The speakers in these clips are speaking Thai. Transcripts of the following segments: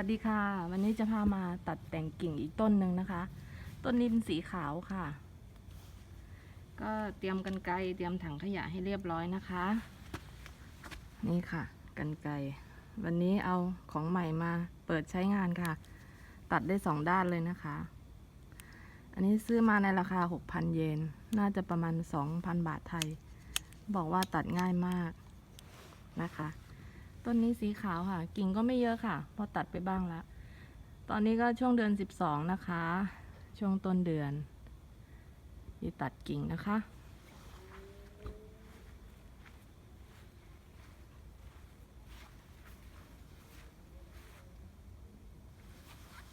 วัสดีค่ะ วันนี้จะพามาตัดแต่งกิ่งอีกต้นหนึ่งนะคะ ต้นนี้เป็นสีขาวค่ะ ก็เตรียมกันไกรเตรียมถังขยะให้เรียบร้อยนะคะ นี่ค่ะ กันไกรวันนี้เอาของใหม่มาเปิดใช้งานค่ะ ตัดได้สองด้านเลยนะคะ อันนี้ซื้อมาในราคา 6,000 เยน น่าจะประมาณ 2,000 บาทไทย บอกว่าตัดง่ายมากนะคะ ต้นนี้สีขาวค่ะ กิ่งก็ไม่เยอะค่ะ พอตัดไปบ้างแล้ว ตอนนี้ก็ช่วงเดือน 12 นะคะ ช่วงต้นเดือนที่ตัดกิ่งนะคะ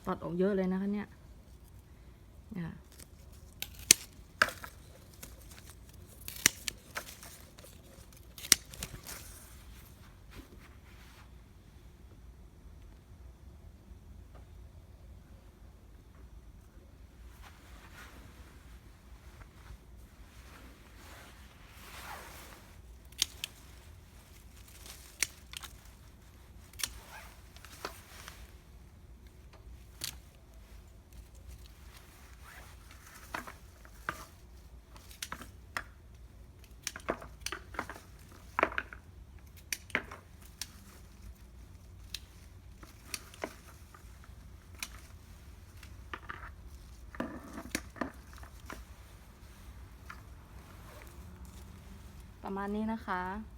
ตัดออกเยอะเลยนะคะเนี่ย ประมาณนี้นะคะ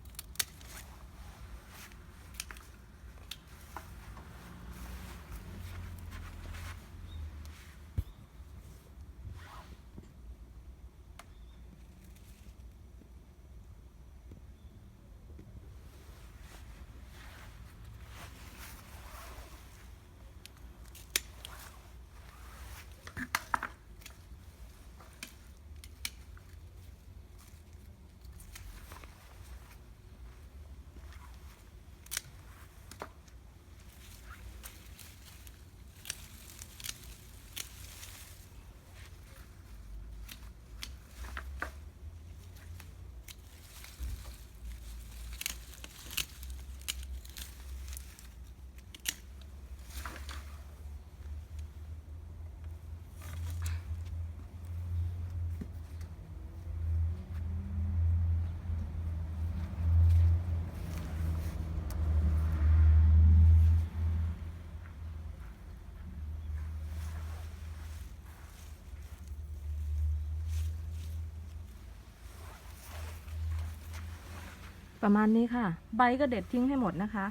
ประมาณนี้ค่ะ ใบก็เด็ดทิ้งให้หมดนะคะ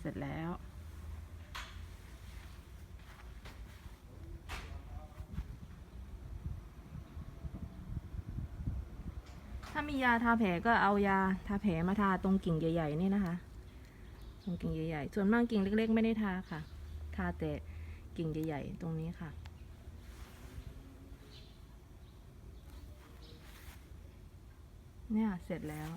เสร็จแล้ว ถ้ามียาทาแผลก็เอายาทาแผลมาทาตรงกิ่งใหญ่ ๆ นี่นะคะ ตรงกิ่งใหญ่ๆ ส่วนมากกิ่งเล็ก ๆ ไม่ได้ทาค่ะ ทาแต่กิ่งใหญ่ ๆ ตรงนี้ค่ะเนี่ย เสร็จแล้ว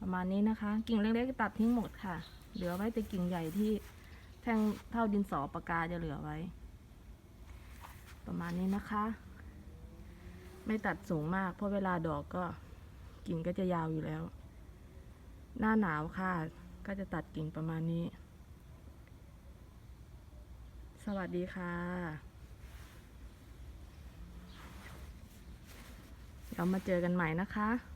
ประมาณนี้นะคะ กิ่งเล็กๆตัดทิ้งหมดค่ะ เหลือไว้แต่กิ่งใหญ่ที่แท่งเท่าดินสอปากกาจะเหลือไว้ ประมาณนี้นะคะ ไม่ตัดสูงมากเพราะเวลาดอกก็กิ่งก็จะยาวอยู่แล้ว หน้าหนาวค่ะ ก็จะตัดกิ่งประมาณนี้ สวัสดีค่ะเดี๋ยวมาเจอกันใหม่นะคะ